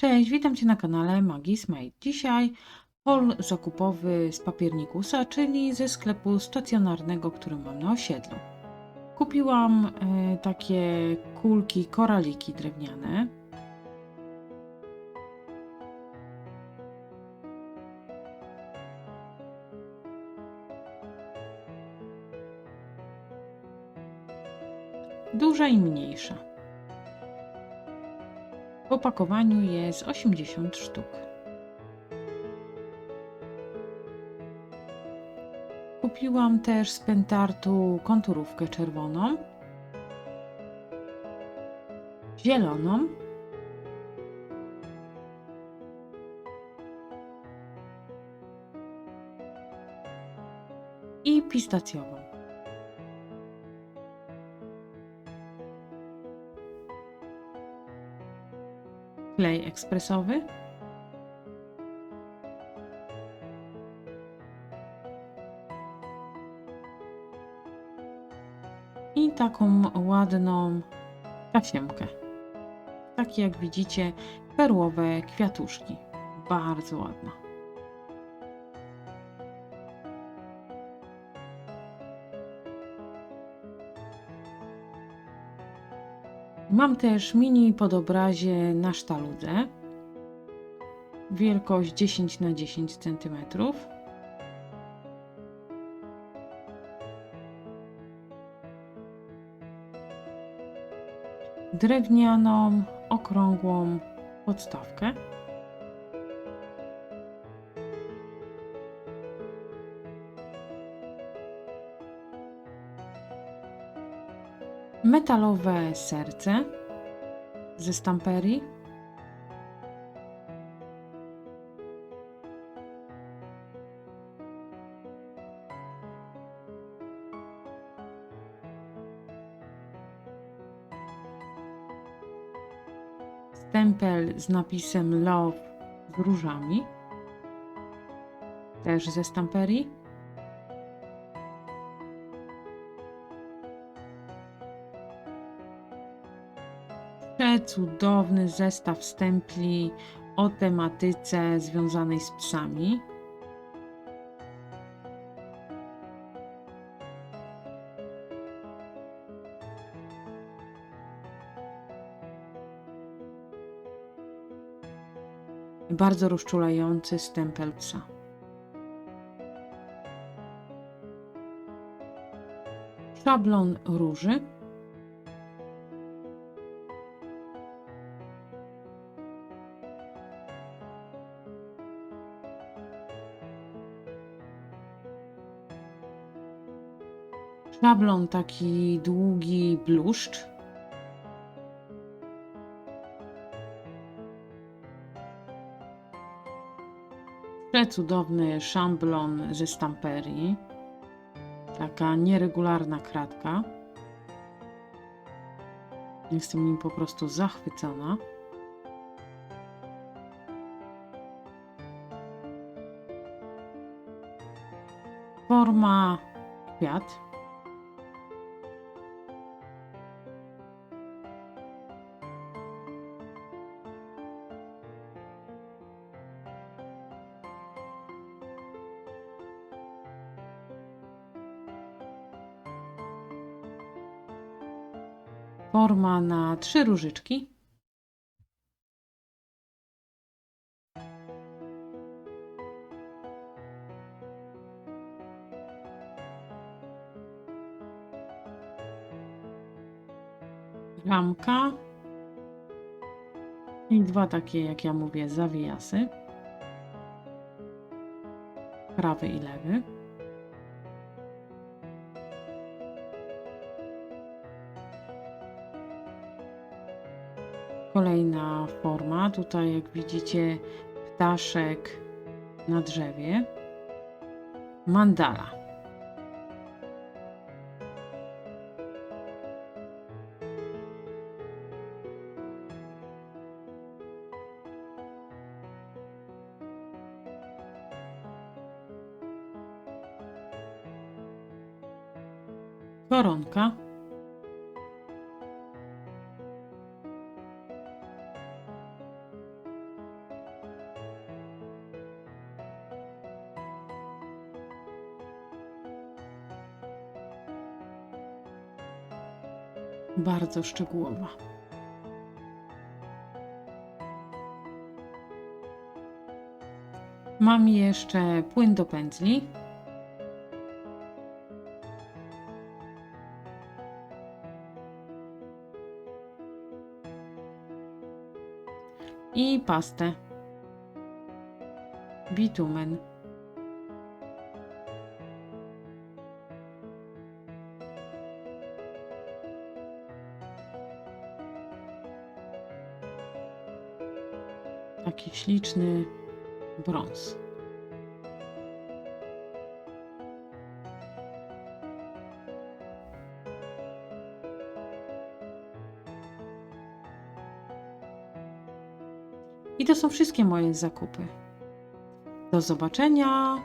Cześć, witam Cię na kanale Magis Made. Dzisiaj haul zakupowy z Papiernikusa, czyli ze sklepu stacjonarnego, który mam na osiedlu. Kupiłam e, takie kulki, koraliki drewniane. Duża i mniejsza. W opakowaniu jest 80 sztuk. Kupiłam też z Pentartu konturówkę czerwoną, zieloną i pistacjową. Klej ekspresowy. I taką ładną tasiemkę. Takie jak widzicie, perłowe kwiatuszki. Bardzo ładna. Mam też mini podobrazie na sztaludze. Wielkość 10 na 10 cm. Drewnianą, okrągłą podstawkę. Metalowe serce ze stamperii. Stempel z napisem Love z różami, też ze stamperii. Przecudowny zestaw stempli o tematyce związanej z psami. Bardzo rozczulający stempel psa. Szablon róży. Szablon taki długi bluszcz. Przecudowny szamblon ze stamperii. Taka nieregularna kratka. Jestem nim po prostu zachwycona. Forma kwiat. Forma na trzy różyczki. Ramka. I dwa takie, jak ja mówię, zawijasy. Prawy i lewy. Kolejna forma. Tutaj, jak widzicie, ptaszek na drzewie. Mandala. Koronka. Bardzo szczegółowa. Mam jeszcze płyn do pędzli. I pastę. Bitumen. Taki śliczny brąz. I to są wszystkie moje zakupy. Do zobaczenia